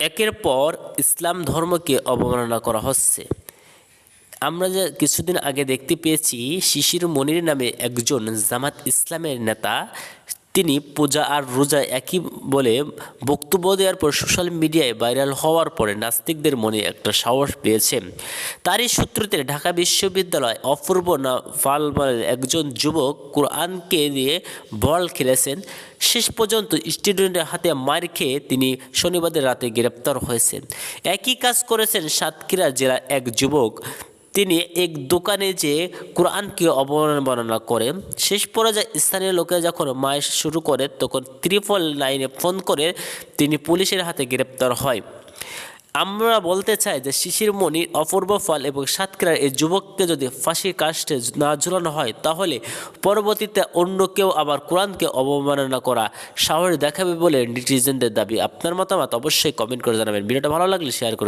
একের পর ইসলাম ধর্মকে অবমাননা করা হচ্ছে। আমরা যে কিছুদিন আগে দেখতে পেয়েছি শিশির মনির নামে একজন জামাত ইসলামের নেতা তিনি পূজা আর রোজা একই বলে বক্তব্য দেওয়ার পর সোশ্যাল মিডিয়ায় ভাইরাল হওয়ার পরে নাস্তিকদের মনে একটা সাহস পেয়েছে। তারই সূত্রতে ঢাকা বিশ্ববিদ্যালয় অপূর্ব না ফাল বলের একজন যুবক কোরআনকে দিয়ে বল খেলেছেন। শেষ পর্যন্ত স্টুডেন্টের হাতে মার খেয়ে তিনি শনিবারের রাতে গ্রেপ্তার হয়েছেন। একই কাজ করেছেন সাতক্ষীরা জেলার এক যুবক। তিনি এক দোকানে যে কোরআনকে অবমাননা করে শেষ পর্যায়ে স্থানীয় লোকেরা যখন মায়ের শুরু করে, তখন ত্রিপল লাইনে ফোন করে তিনি পুলিশের হাতে গ্রেপ্তার হয়। আমরা বলতে চাই যে শিশির মণি, অপূর্ব ফল এবং সাতক্ষীরার এই যুবককে যদি ফাঁসির কাস্টে না ঝুলানো হয়, তাহলে পরবর্তীতে অন্য কেউ আবার কোরআনকে অবমাননা করা সাহস দেখাবে বলে নেটিজেনদের দাবি। আপনার মতামত অবশ্যই কমেন্ট করে জানাবেন। ভিডিওটা ভালো লাগলে শেয়ার করে